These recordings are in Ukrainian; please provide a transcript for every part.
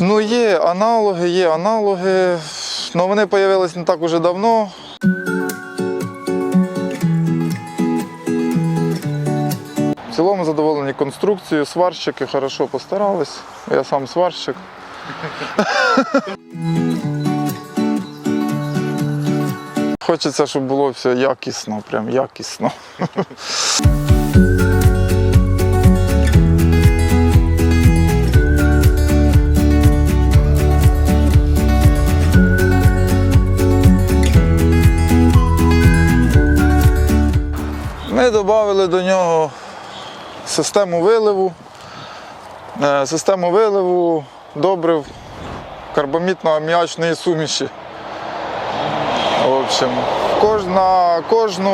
Ну, є аналоги, є аналоги. Ну, вони з'явилися не так уже давно. В цілому задоволені конструкцією, сварщики хорошо постарались. Я сам сварщик. Хочеться, щоб було все якісно, прям якісно. Ми додали до нього систему виливу, е, систему виливу добрив карбамітно-аміачної суміші. В общем, на кожну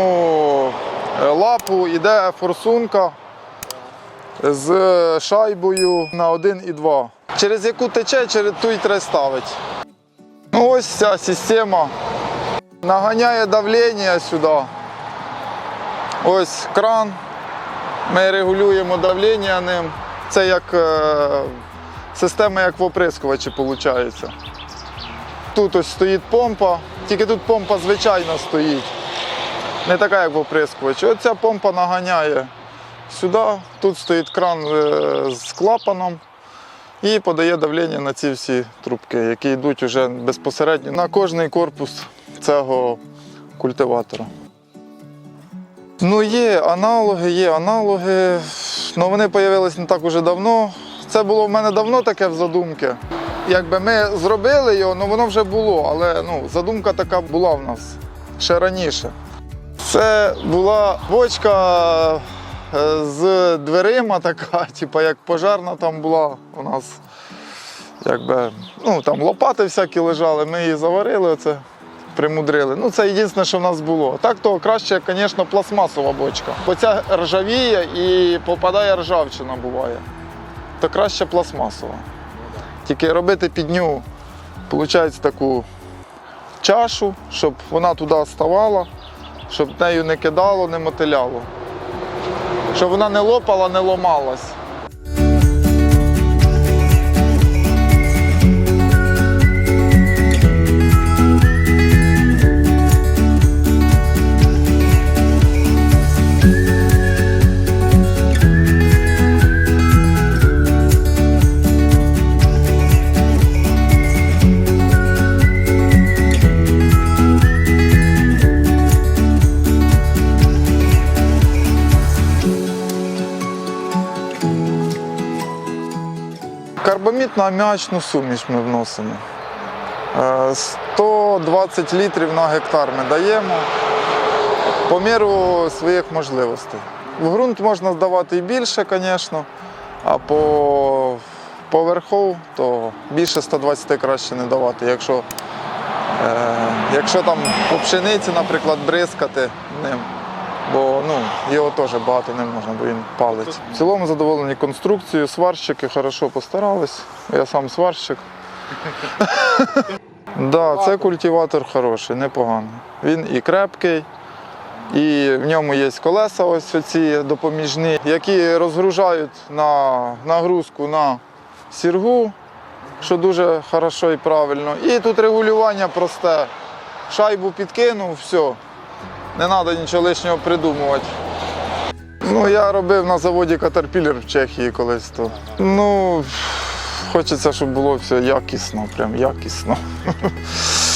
е, лапу йде форсунка з шайбою на 1 і 2. Через яку тече, через ту й треба ставити. Ну, ось ця система наганяє давлення сюди. Ось кран. Ми регулюємо давлення ним. Це як е, система, як в оприскувачі виходить. Тут ось стоїть помпа, тільки тут помпа звичайна стоїть. Не така, як в оприскувачі. Оця помпа наганяє сюди, тут стоїть кран е, з клапаном і подає давлення на ці всі трубки, які йдуть вже безпосередньо на кожний корпус цього культиватора. Ну, є аналоги, є аналоги. Ну, вони з'явилися не так уже давно. Це було в мене давно таке в задумки. Якби ми зробили його, ну воно вже було, але ну, задумка така була в нас ще раніше. Це була бочка е, з дверима така, типу як пожарна там була у нас. Якби, ну, там лопати всякі лежали, ми її заварили, оце, примудрили. Ну, це єдине, що в нас було. Так то краще, звісно, пластмасова бочка. Бо ця ржавіє і попадає ржавчина буває. То краще пластмасова. Тільки робити під нього, виходить, таку чашу, щоб вона туди ставала, щоб нею не кидало, не мотиляло. Щоб вона не лопала, не ломалась. Карбамітно-аміачну суміш ми вносимо. Е, 120 літрів на гектар ми даємо по міру своїх можливостей. В ґрунт можна здавати і більше, звісно, а по, по верху то більше 120 краще не давати. Якщо, е, якщо там по пшениці, наприклад, бризкати ним, бо ну, його теж багато не можна, бо він палить. В цілому задоволені конструкцією, сварщики хорошо постарались. Я сам сварщик. Да, це культиватор хороший, непоганий. Він і крепкий, і в ньому є колеса, ось оці допоміжні, які розгружають на нагрузку на сіргу, що дуже хорошо і правильно. І тут регулювання просте. Шайбу підкинув, все. Не треба нічого лишнього придумувати. Ну, я робив на заводі Катерпілер в Чехії колись то. Ну, хочеться, щоб було все якісно, прям якісно.